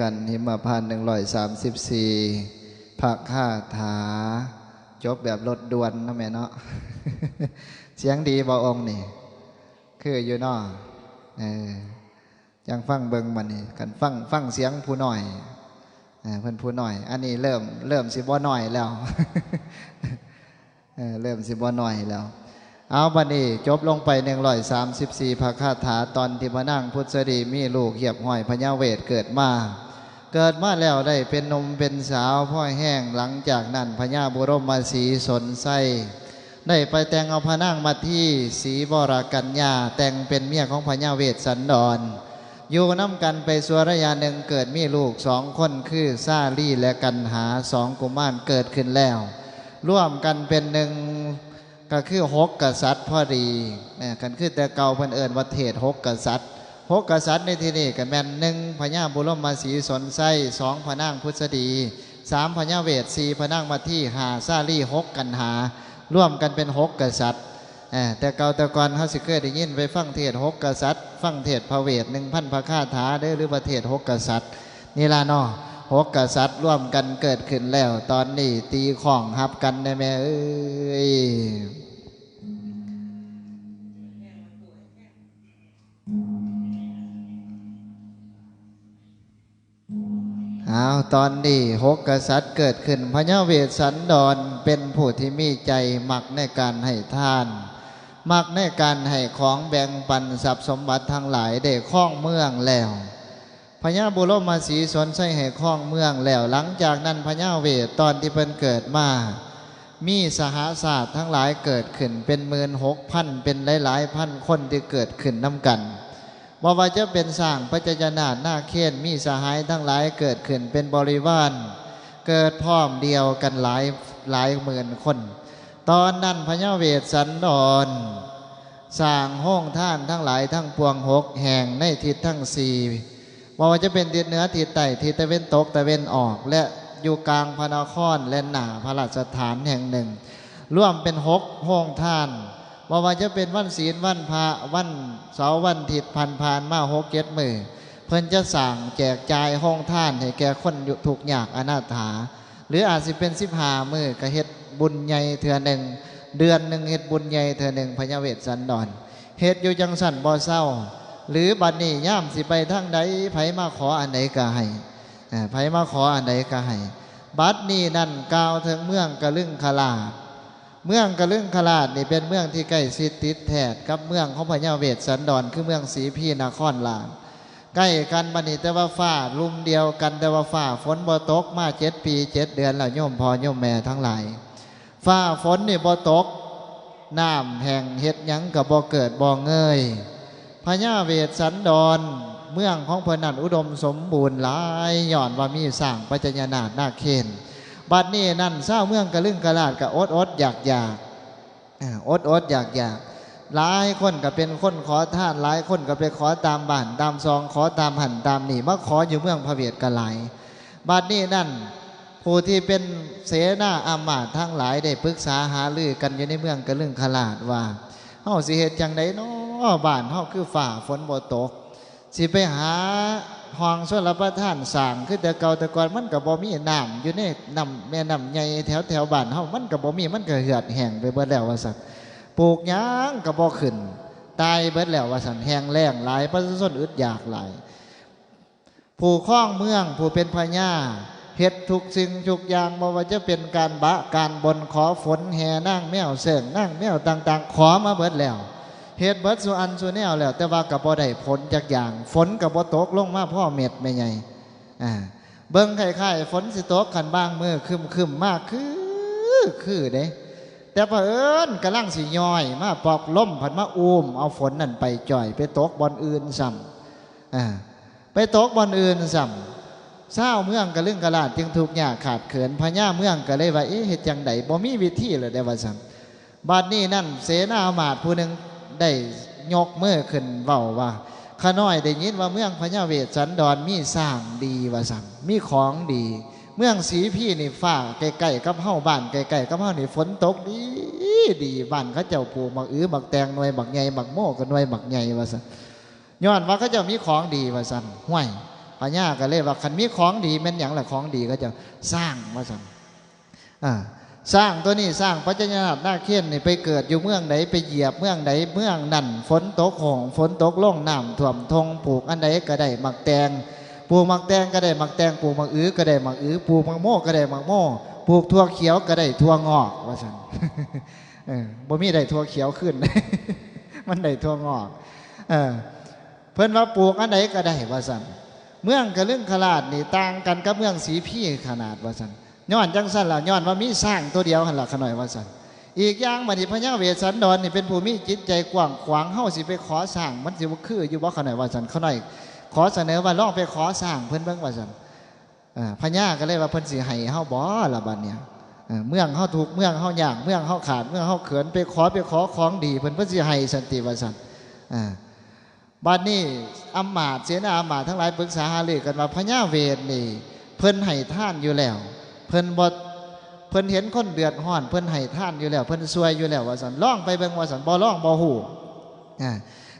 กันหิมพานหนึ่งร้อยสามสิบสี่ผักข้าถา จบแบบรถด่วนนะแม่เนาะเสียงดีบ่องนี่ คืออยู่เนาะเออยังฟังเบิงมันนี่กันฟังฟังเสียงผู้หน่อยเพิ่อนผู้หน่อย อันนี้เริ่มเริ่มสิบ่หน่อยแล้วเออเริ่มสิบ่หน่อยแล้ว เอาบันนี้จบลงไปหนึ่งร้อยสามสิบสี่พระคาถาตอนที่พระนางพุทธดีมีลูกเหยียบห้อยพญาเวทเกิดมา เกิดมาแล้วได้เป็นนมเป็นสาวพ่อแห้งหลังจากนั้นพญาบุรมมาสีสนไส้ได้ไปแต่งเอาพระนางมาที่สีบรากัญญาแต่งเป็นเมียของพญาเวทสันดรอยู่น้ำกันไปสัวระยะหนึ่งเกิดมีลูกสองคนคือซาลี่และกันหาสองกุมารเกิดขึ้นแล้ว ร่วมกันเป็นหนึ่ง ก็คือหกกษัตริย์พอดีเนี่กันคือแต่เก่าเพิ่นเอิญว่าเทศหกกษัตริย์หกกษัตริย์ในที่นี้ก็แม่นหนึ่งพญาบุรมาสีสนไส้สองพระนางพุทธดีสามพญาเวทสี่พระนางมาที่หาซาลี่หกกันหา ร่วมกันเป็นหกกษัตริย์เอ่อแต่เก่าแต่ก่อนเขาสิเคยได้ยินไปฟังเทศหกกษัตริย์ ฟังเทศพระเวทหนึ่งพันพระคาถาเด้อหรือประเทศหกกษัตริย์นี่ล่ะเนาะ หกกษัตริย์ร่วมกันเกิดขึ้นแล้ว ตอนนี้ตีของหับกันได้ไหมเอ้ยเอาตอนนี้หกกษัตริย์เกิดขึ้นพญาเวสสันดรเป็นผู้ที่มีใจมักในการให้ทาน มักในการให้ของแบ่งปันทรัพย์สมบัติทั้งหลายได้คล้องเมืองแล้ว พญาบุรมาสีสนใส่ให้คล้องเมืองแล้วหลังจากนั้นพญาเวทตอนที่เพิ่นเกิดมา มีสหาศาสตร์ทั้งหลายเกิดขึ้นเป็นหมื่นหกพันเป็นหลายๆพันคนที่เกิดขึ้นน้ำกันว่ว่าจะเป็นสร้างพระเจจนาหน้าเขียนมีสหายทั้งหลายเกิดขึ้นเป็นบริวารเกิดพร้อมเดียวกันหลายหลายหมื่นคน ตอนนั้นพญาเวทสันดรสร้างห้องท่านทั้งหลายทั้งปวงหกแห่งในทิศทั้งสี่ ว่าวจะเป็นทิศเหนือทิศใต้ทิศตะเวนตกตะเวนออก และอยู่กลางพระนครและหนาพระราชฐานแห่งหนึ่งร่วมเป็นหกห้องท่านว่าว่าจะเป็นวันศีลวันพระวันเสาร์วันทิศพันพานมาหกเจ็ดมือเพิ่นจะสั่งแจกจ่ายห้องท่านให้แก่คนอยู่ถูกข์ยากอนาถา หรืออาจสิเป็นสิบหามือก็เฮ็ดบุญใหญ่เถื่อหนึ่งเดือนหนึ่งเฮ็ดบุญใหญ่เถื่อหนึ่งพญาเวทสันดรเฮ็ดอยู่จังสันบ่อเศร้า หรือบัดนี้ย่ามสิไปทางใดไผมาขออันใดก็ให้ไผมาขออันใดก็ให้บัดนี้นั่นกล่าวถึงเมืองกะลึงคลาด เมืองกะลึงคลาดนี่เป็นเมืองที่ใกล้ชิดติดแถดกับเมืองของพญาเวทสันดรคือเมืองศรีพีนครลามใกล้กันบัดนี้แต่ว่าฟ้าลุมเดียวกันแต่ว่าฟ้าฝนบ่ตกมาเจ็ดปีเจ็ดเดือนแล้วโยมพ่อโยมแม่ทั้งหลายฟ้าฝนนี่บ่ตกน้ำแห่งเฮ็ดยังกับบ่เกิดบ่เงย พญาเวทสันดร เมืองของเพนนันอุดมสมบูรณ์หลายย่อนว่ามีสร้างปัจจญานาถนาเคนบัดนี้นั่นเศร้าเมืองกระลึงกะลาดกะอดอดอยากอยากอดอดอยากอยากหลายคนก็เป็นคนขอท่านหลายคนก็ไปขอตามบ้านตามซองขอตามหันตามหนีมาขออยู่เมืองพระเวทกะหลบัดนี้นั่นผู้ที่เป็นเสนาอามาตย์ทั้งหลายได้ปรึกษาหารือกันอยู่ในเมืองกระลึงขลาดว่า เฮาสิเหตุจังไดเนาะบ้านเฮาคือฝ่าฝนบ่ตก สิไปหาห้องส่วนรับประทานสางคือแต่เก่าแต่ก่อนมันก็บ่มีน้ำอยู่ในน้ำแม่น้ำใหญ่แถวแถวบ้านเฮามันก็บ่มีมันก็เหือดแห้งไปเบิดแล้วว่าซั่นปลูกหยังก็บ่ขึ้นตายเบิดแล้วว่าซั่นแห้งแล้งหลายประชาชนอึดอยากหลายผู้คล้องเมืองผู้เป็นพญา เฮ็ดทุกสิ่งทุกอย่างบ่ว่าจะเป็นการบะการบนขอฝนแห่นั่งแมวเสิงนั่งแมวต่าง ๆ ขอมาเบิดแล้วเฮ็ดเบิดสุอันสุแนวแล้ว แต่ว่ากับบ่ได้ผลจากอย่าง ฝนกับบ่ตกลงมาพ่อเม็ดไม่ใหญ่อ่าเบิ่งคล้ายๆฝนสิตกกันบ้างมือคึมๆมมากคือคือเด้แต่พอเอิญกำลังสิย่อย มาปอกล้มผันมาอุ้มเอาฝนนั่นไปจ่อย ไปตกบอนอื่นซ้ำอ่าไปตกบอนอื่นซ้ำ เศร้าเมืองกะลึงกระลาดจึงถูกหยาขาดเขินพญาเมืองก็เลยว่าเอ๊ะเฮ็ดจังไดบ่มีวิธีเลยได้ว่าซ้ำบัดนี้นั่นเสนาอามาตย์ผู้หนึ่งได้ยกเมื่อขึ้นเว้าว่าข้าน้อยได้ยินว่าเมืองพญาเวทสันดรมีสร้างดีว่าซ้ำมีของดี เมืองสีพี่นี่ฟ้าใกลๆกับเฮาบ้านใกลๆกับเฮานี่ฝนตกดีดีบ้านเขาเจ้าปลูกบักอื้อบักแตงหน่วยบักใหญ่บักโม่ก็หน่วยบักใหญ่ว่าซั่นย้อนว่าเขาเจะมีของดีว่าสันห้วย พญาก็เลยว่าคันมีของดีแม่นหยังละของดีก็จะสร้างมาสั่นอ่าสร้างตัวนี้สร้างพระเจ้านาถนาเขียนนี่ไปเกิดอยู่เมืองไหนไปเหยียบเมืองไหนเมืองนั่นฝนตกหงฝนตกล่องน้ำท่วมทงปลูกอันใดก็ได้หมักแตงปลูกหมักแตงก็ได้หมักแตงปลูกหมักอื้อก็ได้หมักอื้อปลูกหมักโม่ก็ได้หมักโม่ปลูกทั่วเขียวก็ได้ทั่วงอกว่าสั่นเออบ่มีได้ทั่วเขียวขึ้น มันได้ทั่วงอก เออเพิ่นว่าปลูกอันใดก็ได้ว่าสั่น เมืองกะลึงขลาดนี่ต่างกันกับเมืองสีพี่ขนาดว่าสันย้อนจังสั่นล่ะย้อนว่ามีสร้างตัวเดียวหันละขน่อยว่าสันอีกอย่างบัดนี้พญาเวสสันดรนี่เป็นผู้มีจิตใจกว้างขวางเฮาสิไปขอสร้างมันสิบ่คืออยู่บ่ขน่อยว่าสันขน่อยขอเสนอว่าลองไปขอสร้างเพิ่นเบิ่งว่าสันอ่าพญาก็เลยว่าเพิ่นสิให้เฮาบ่ละบัดเนี่ยเอ่อเมืองเฮาถูกเมืองเฮาอยากเมืองเฮาขาดเมืองเฮาเขินไปขอไปขอของดีเพิ่นเพิ่นสิให้สันติว่าซั่นอ่า บัดนี้อำมาตย์เสนาอำมาตทั้งหลายปรึกษาหารือกันว่าพญาเวทนี่ เพิ่นให้ท่านอยู่แล้ว เพิ่นบ่เพิ่นเห็นคนเดือดร้อน เพิ่นให้ท่านอยู่แล้ว เพิ่นซวยอยู่แล้วว่าซั่นลองไปเบิ่งว่าซั่นบ่ลองบ่ฮู้อ่า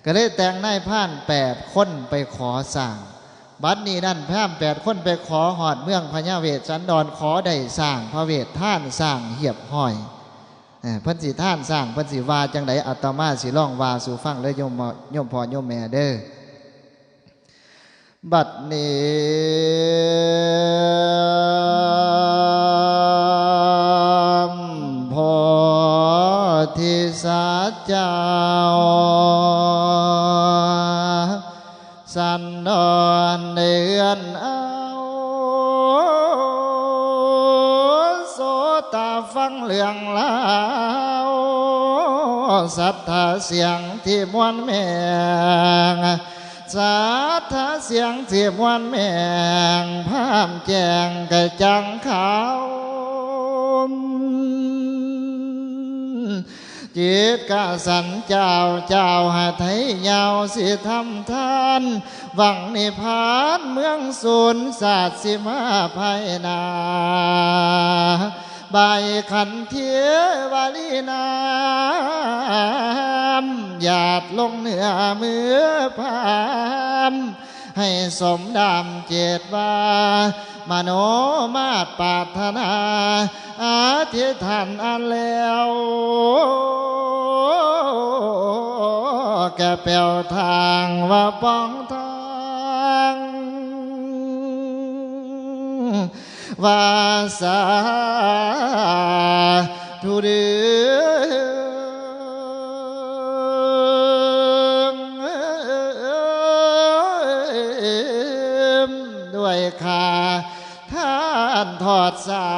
ก็เลยแต่งนายพรานแปดคนไปขอสร้างบัดนี้นั่นแพร่มแปดคนไปขอหอดเมืองพญาเวทสันดรขอได้สร้างพระเวทท่านสร้างเหียบห้อย เพิ่นสิท่านสร้างเพิ่นสิว่าจังไดอัตมาสิร้องว่าสู่ฟังเลยโยมพอโยมพ่อโยมแม่เด้อบัดนี้พอทิสัจเจ้าสันดอ สัทธาเสียงที่มวนแมงสัทธาเสียงที่มวนแมงพามแจงกระจังขาวจิตกะสันเจ้าเจ้าหาไทยยาวสิทำทานหวังนิพพานเมืองศูนย์ศาสตร์สิมาภายนา ใบขันเทียวาลีนามหยาดลงเหนือมือพามให้สมดำเจตว่ามโนมาตปาถนา อาธิฐานอันแล้วแกเปียวทางว่าป้องทา วาสาทุเดืองด้วยคาท่านทอดสา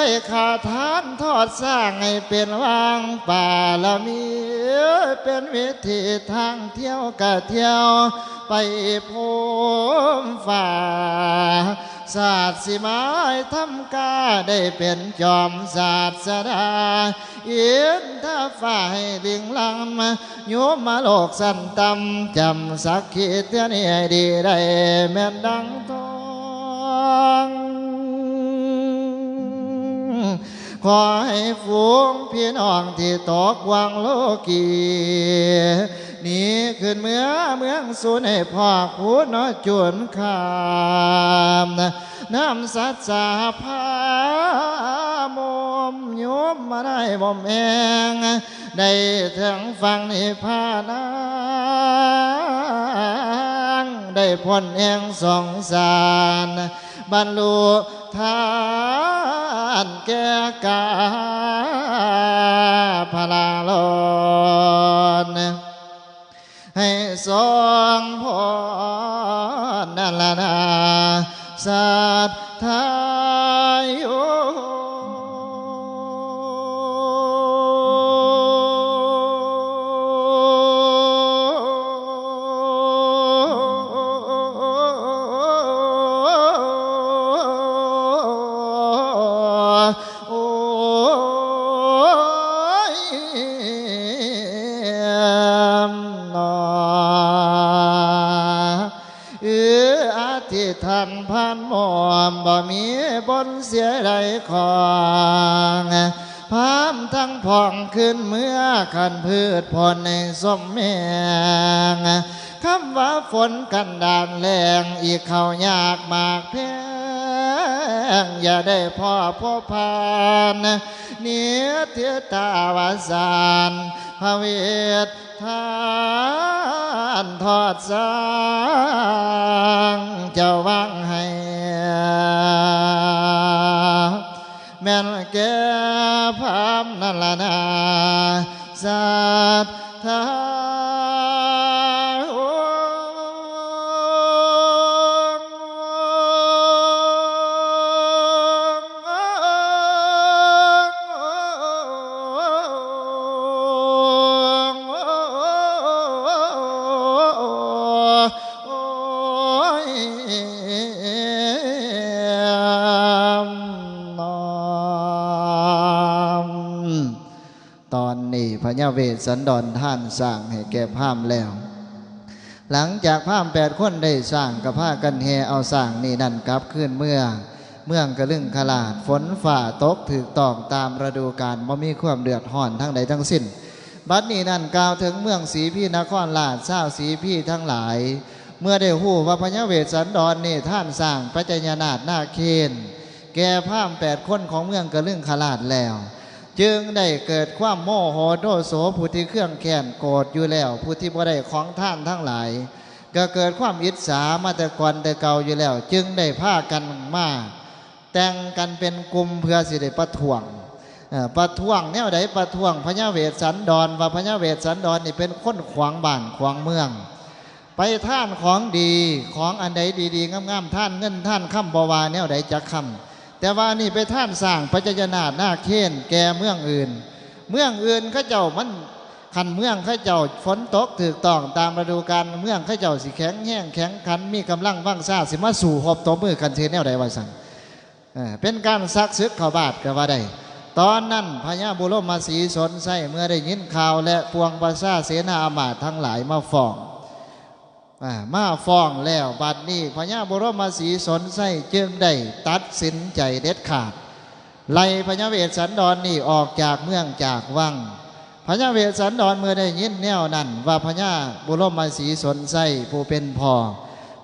วยขาทานทอดสร้างให้เป็นวางป่าละมี เป็นวิธีทางเที่ยวกะเที่ยว ไปภูมฝ่าศาสตร์สิไม้ทำกาได้เป็นจอมศาสดาเอียนถ้าฝ่ายลิงลำโยมมาโลกสันตำจำสักขีเตือนให้ดีได้แม่นดังทอง ขอให้ฝูงพี่น้องที่ตกวังโลกี หนีขึ้นเมื่อเมืองสูนให้พ่อคูนอจุนคามน้ำสัจจาพามมโยมมาได้บ่มแองได้ถึงฟังนิพพานังได้พ้นแห่งสองสารบรรลุทานแก่กาพลาลอ ให้สองพอนั่นละนาสาธ ของพามทั้งผ่องขึ้นเมื่อขันพืชผลในสมแมงคำว่าฝนกันดานแรงอีกเขายากมากแพงอย่าได้พ่อพ่อพานเนียเทือตาวาสานพระเวททานทอดสร้างเจ้าวังให้ แม่นแก่พามนั่นละนาสัทธาต ญาเวสสันดรท่านสร้างให้แก่พามแล้ว หลังจากพามแปดคนได้สร้างกับผ้ากันแฮเอาสร้างนี่นั่นกลับขึ้นเมื่อเมืองกระลึงขลาดฝนฝ่าตกถือตองตามฤดูกาลบ่มีความเดือดร้อนทั้งใดทั้งสิ้น บัดนี้นั่นกล่าวถึงเมืองสีพี่นครลาดเศร้าสีพี่ทั้งหลาย เมื่อได้หู้ว่าพญาเวสสันดรนนี่ท่านสร้างพระจญานาถนาเคนแก่พามแปดคนของเมืองกระลึงขลาดแล้ว จึงได้เกิดความโมโหโดโสผู้ที่เครื่องแค้นโกรธอยู่แล้ว ผู้ที่บ่ได้ของท่านทั้งหลาย ก็เกิดความอิจฉามาแต่ก่อนแต่เก่าอยู่แล้ว จึงได้พากันมาแต่งกันเป็นกลุ่มเพื่อสิได้ประท้วงประท้วงแนวใดประท้วงพญาเวสสันดรว่าพญาเวสสันดรนี่เป็นคนขวางบ้านขวางเมือง ไปท่านของดีของอันใดดีๆงามๆท่านเงินท่านคำบวาแนวใดจักคำ แต่ว่านี่ไปท่านสร้างพระเจยนาหน้าเค้นแก่เมืองอื่น เมืองอื่นเขาเจ้ามันขันเมืองเขาเจ้าฝนตกถือต้องตามฤดูกาลเมืองเขาเจ้าสิแข็งแห้งแข็งขันมีกำลังว่างซ่าสิมาสู่หอบตัวมือกันเทแนวใดว่าสั่นเป็นการซักซึกข้าบาทก็ว่าได้ตอนนั้นพญาบุรมาสีสนไส้เมื่อได้ยินข่าวและปวงประชาเสนาอามาตทั้งหลายมาฟ้อง มาฟ้องแล้วบัดนี้พญาบรมศรีสนไส้จึงได้ตัดสินใจเด็ดขาด ไล่พญาเวสสันดรนนี่ออกจากเมืองจากวังพญาเวสสันดรเมื่อได้ยินแนวนั้น ว่าพญาบุรมศรีสนไส้ผู้เป็นพ่อ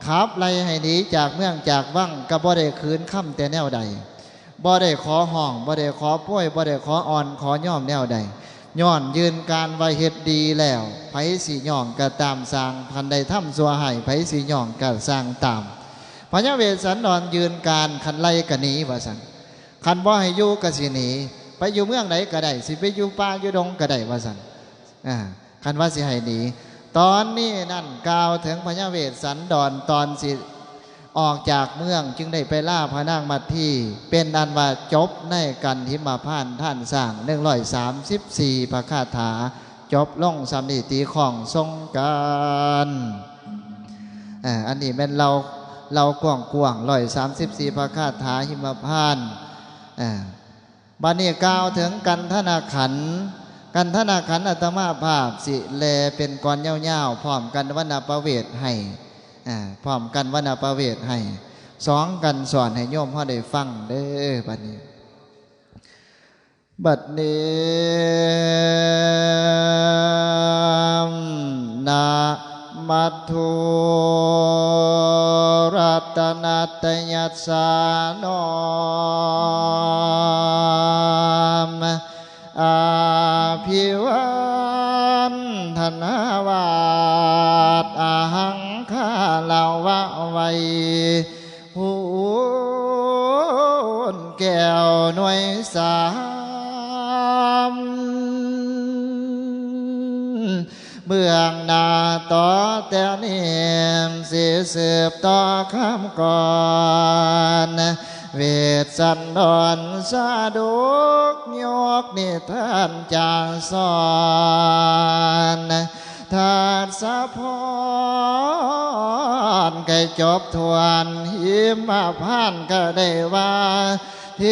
ขับไล่ให้หนีจากเมืองจากวังก็บ่ได้คืนคำแต่แนวใดบ่ได้ขอห้องบ่ได้ขอป่วยบ่ได้ขออ่อนขอย่อมแนวใด ย้อนยืนการไว้เฮ็ดดีแล้วไผสีหย่องก็ตามสร้างพันใดถ้ำสัวให้ไผสีหย่องก็สร้างตามพญาเวสสันดรยืนการคันไล่กะหนีว่าสันคันบ่ให้อยู่ก็สิหนีไปอยู่เมืองไหนก็ได้สิไปอยู่ป่าอยู่ดงก็ได้ว่าสันอ่าคันว่าสิให้หนีตอนนี้นั่นกล่าวถึงพญาเวสสันดรตอนสิ ออกจากเมืองจึงได้ไปล่าพระนางมัททีเป็นอันว่าจบในกันทิมาพานท่านสร้างหนึ่งร้อยสามสิบสี่พระคาถา จบล่องสำนิตีของทรงการอันนี้เป็นเราเรากว้างกว้างร้อยสามสิบสี่พระคาถาหิมพานต์บันนี้กล่าวถึงกันธนาขันกันธนาขันอัตมาภาพสิแลเป็นกรเย้าวๆพร้อมกันวรรณประเวทให้ พร้อมกันวรรณประเวทให้สองกันสอนให้โยมพ่อได้ฟังเด้อบัดนี้ บัดนี้นะมัทธุรัตนัตยัสสานม สามเบื้องหน้าต่อแต่เนียมสีสืบต่อคำก่อนเวทสันดรสาดุกยกนิทานจางสอนทานสะพรไก่จบทวนหิมมาพานก็ได้ว่า เท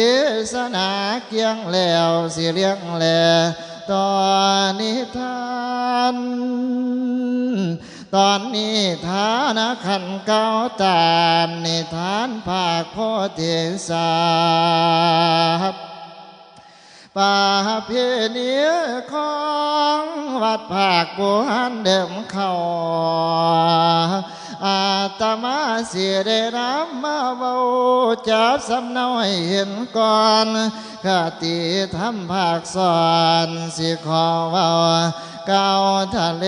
ศนาเกียงแล้วสิเลี้ยงแลตอนนิทานตอนนี้ฐานขันเก้าตามนิทานภาคโพธิสัตว์ป่าเพเนียของวัดภาคบุหันเดิมเข้าอา สียได้น้ำมาเบาจับสำเนาให้เห็นก่อนกติทำภาคสอนสิขอเบาเก่าทะเล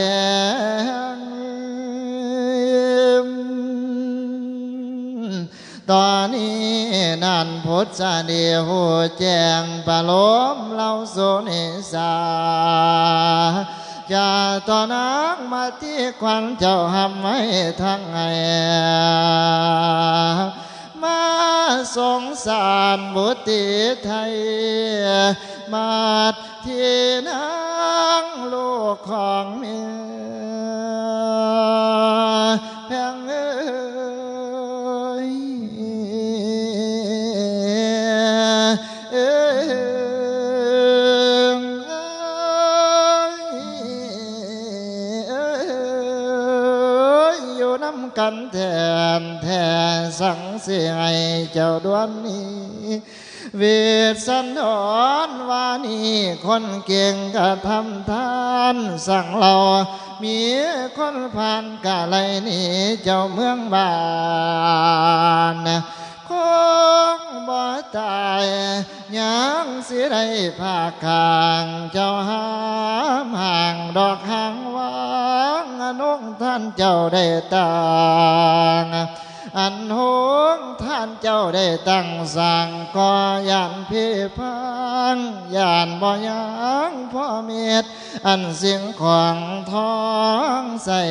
ตอนนี้นั่นพุทธเดียวแจ้งประโลมเราโซนิสา จะตอนนักมาที่ควันเจ้าทำให้ทั้งไงมาสงสารบุตรีไทย มาที่นางลูกของเมีย เสียให้เจ้าดวนนี้เวสันดรวานีคนเก่งกะทำทานสั่งเรามีคนผ่านกะไรนี่เจ้าเมืองบ้านคงบ่ตายยังสิได้ภาคกลางเจ้าหามห่างดอกหางวางอนงท่านเจ้าได้ตาง อันหงท่านเจ้าได้ตั้งสั่งก็ยานพี่พังยานบ่ยังพ่อเมียดอันเสียงของท้องใส่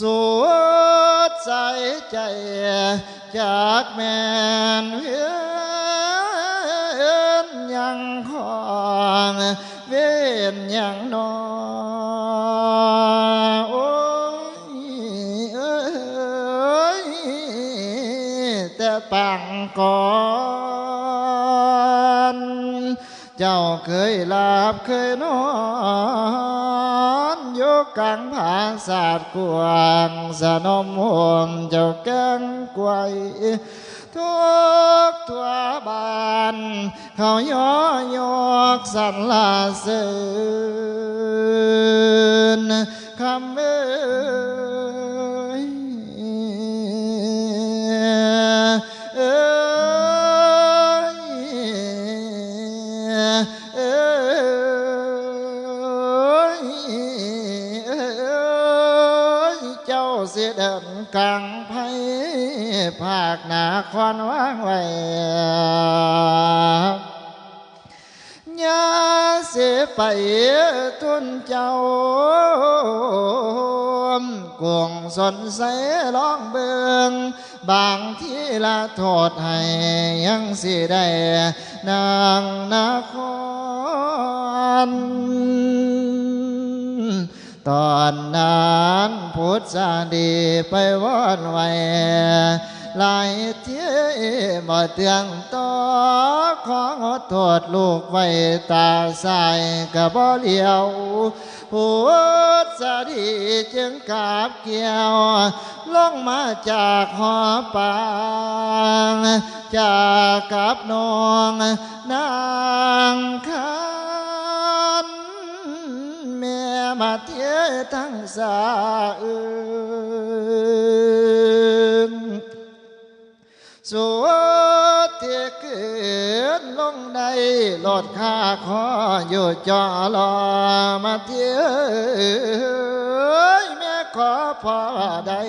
สวดใส่ใจจากแม่นเวียนยังของเวียนยังนอโเจ้าเคยหลับเคยนอนอยู่กลางผาศาสตร์กวางสนมห่วงเจ้าแกงกวยทุกทั่วบ้านเขาย่อยกสรรลาเสริ หลายเที่ยบ่เตืองต่อของโทษลูกไว้ตาใสกะบ่เลียวพุทธาดีจึงกาบเกี่ยวลงมาจากหอปางจากกับนองนางคันแม่มาเทียทั้งสาเอืน สวดเที่ยเกิดลงในหลอดข้าคออยู่จอรอมาเทียแม่ขอพอได้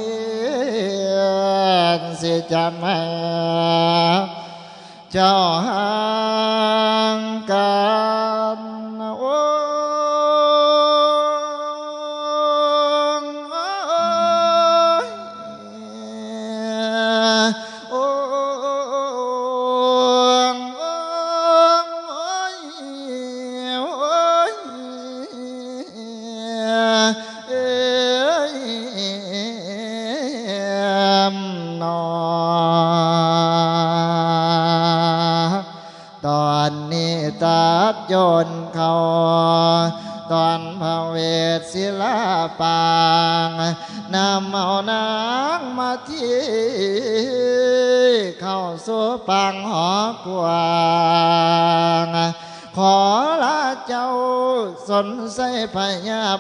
สิจำแม่เจ้าหา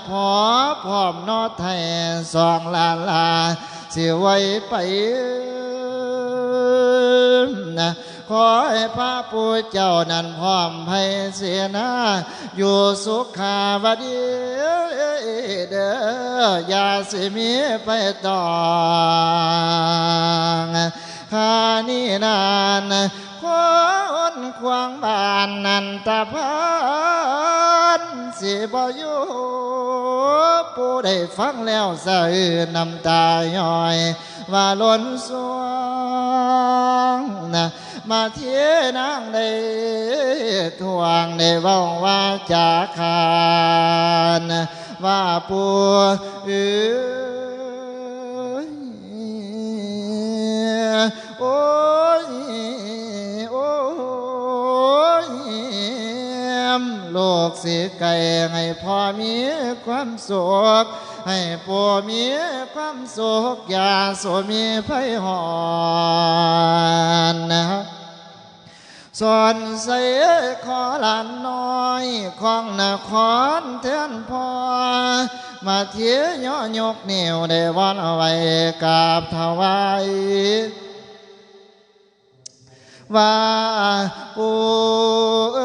ญาพอพร้อมนอไทยสองลาลาสิไว้ไปนะขอให้พระผู้เจ้านั้นพร้อมให้เสียนาอยู่สุขาวดีเด้ออย่าสิมีไปต่องข้านี่นานคน ควงบ้านนันตาพานสิบ่อยู่ผู้ได้ฟังแล้วสะอื้นน้ำตาย่อย ว่าล้นสวงนะมาเทียนางได้ทวงได้เว้าว่าจาคานว่าปูเอ้ย โลกสิไก่ให้พ่อมีความสุขให้ปัวมีความสุขอย่าสมีไพหอนนะส่วนใส่ขอหลานน้อยของนครเทือนพอมาเทียย่อยกเหนิ้วได้วันเอาไว้กับถวายว่าปูเ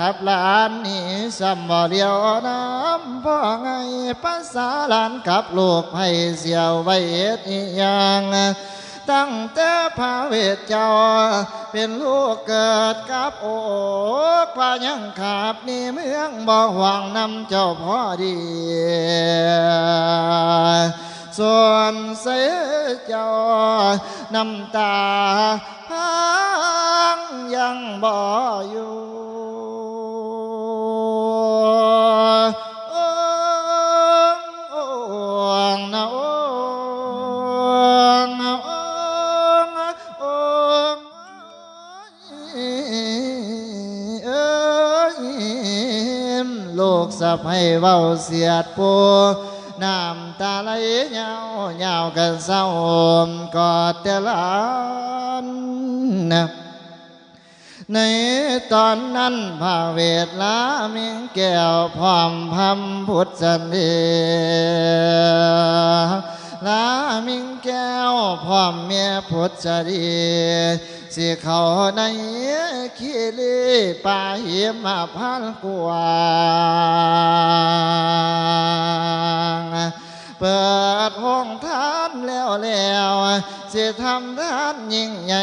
ขับหลานนี่สัมบ่เดียวน้ำพ่อไงภาษาหลานกับลูกให้เสียวไว้เอ็ดอีหยังตั้งแต่พระเวทเจ้า เป็นลูกเกิดกับโอกพายังขับนี่เมืองบ่หวังนำเจ้าพ่อดีส่วนเสียเจ้าน้ำตาพังยังบ่อยู่ ลูกสะให้เว้าเสียดปูน้ำตาไหลเหยาเหยากันเศร้ากอดแต่หลานนะในตอนนั้นพระเวทลามิงแก้วพร้อมพำพุทธเดีลามิงแก้วพร้อมเมียพุทธดี เขาในขีรีป่าหิมมาพันกวางเปิดห้องทานแล้วแล้วสิทำทานยิ่งใหญ่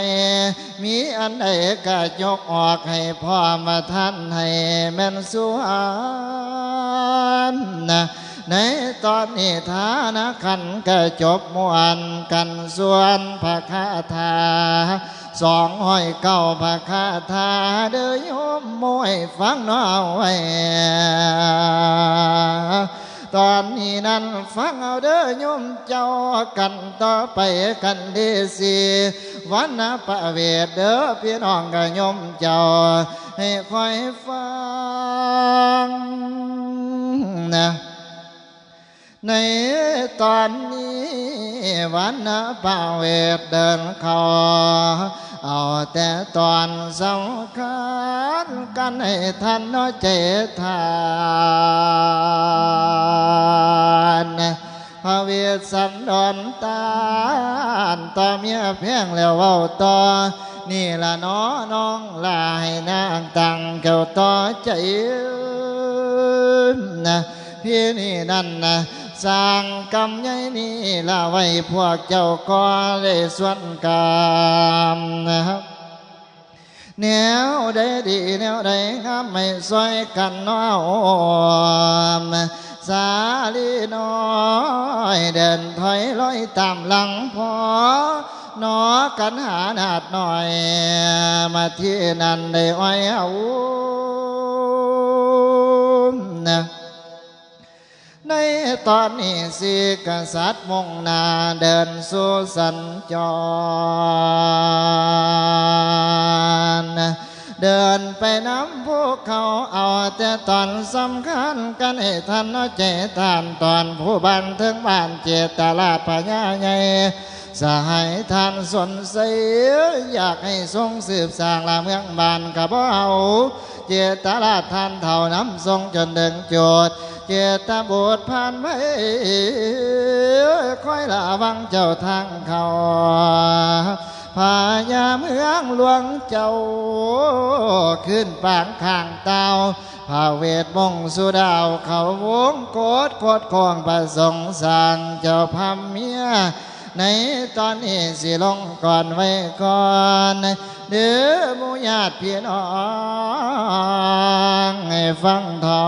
มีอันใดก็ยกออกให้พ่อมาท่านให้แม่นสวนนะในตอนนี้ฐานะขันก็จบมวนกันส่วนพระคาถา สองห้อยเก้าพระคาถาเด้อโยมมวยฟังน้อไว้ตอนนี้นั้นฟังเ อาเด้อโยมเจ้ากันต่อไปกันดีสิวันนะประเวทเด้อพี่น้องกับโยมเจ้า ให้คอยฟังนะ ในตอนนี้วันนะป่าเวทเดินเข้าเอาแต่ตอนสำคัญกันให้ท่านน้อยเจทานพระเวสสันดรตานต่อเมียแพงแล้วเว้าต่อ นี่ละน้อน้องลาให้นางตังเจ้าต่อใจนะพี่นี่นั่นนะ สร้างกรรมใหญ่นี่ละไว้พวกเจ้าก็เลยส่วนกรรมนะครับแนวใดดีแนวใดงามไม่ซอยกันน้อมสาลีน้อยเดินถอยลอยตามหลังพอนอกันหาหนาดหน่อย มาที่นั่นได้อ้อยเอานะ ในตอนนี้สิกษัตริย์มงนาเดินสู่สัญจร เดินไปน้ำภูเขาเอาแต่ตอนสำคัญกันให้ท่านเอาใจทานตอนผู้บันถึงบ้านเจตลาดพญาใหญ่ สหายทานสนเสียอยากให้ทรงสืบสร้างละเมืองบานกับเอาเจตลาดทานเท่าน้ำทรงจนดึงโจทย์เจตบุตรผ่านไปค่อยละวังเจ้าทางเขาพายาเมืองหลวงเจ้า ขึ้นปางข้างเตาพาเวทมงสุดาวเขาวงโกดโคดคองประสงค์สร้างเจ้าพาเมีย ในตอนนี้สิลงก่อนไว้ก่อนเดือมูญาติพี่น้องให้ฟังทอ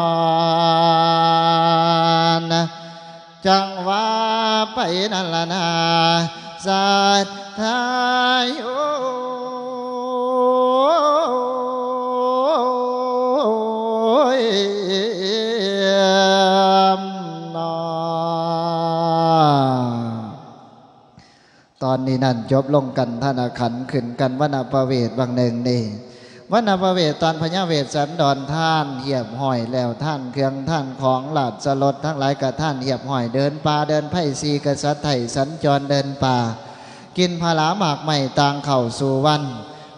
นจังว่าไปนั่นละนาสัทธาโย นนี้นั่นจบลงกันท่านาขันขึ้นกันวนาประเวทบางหนึ่งนี่วนาประเวทตอนพญาเวทสันดอนท่านเหียบห้อยแล้วท่านเครื่องท่านของหลาดสลดทั้งหลายกับท่านเหียบห้อยเดินป่าเดินไผ่ซีกษัตริย์ไทยสัญจรเดินป่า กินพาลาหมากใหม่ต่างเข่าสู่วัน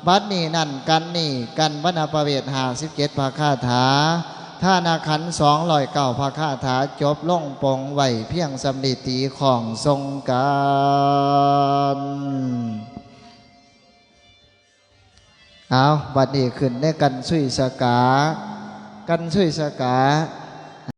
บัดนี้นั่นกันนี่กันวนาประเวทหาสิบเจ็ดภาคาถา ท่านาขันสองลอยเก่าพระคาถาจบล่งปงไหวเพียงสำลิตีของทรงการเอาบัดนี้ขึ้นในกันสุยสกา กันสุยสกา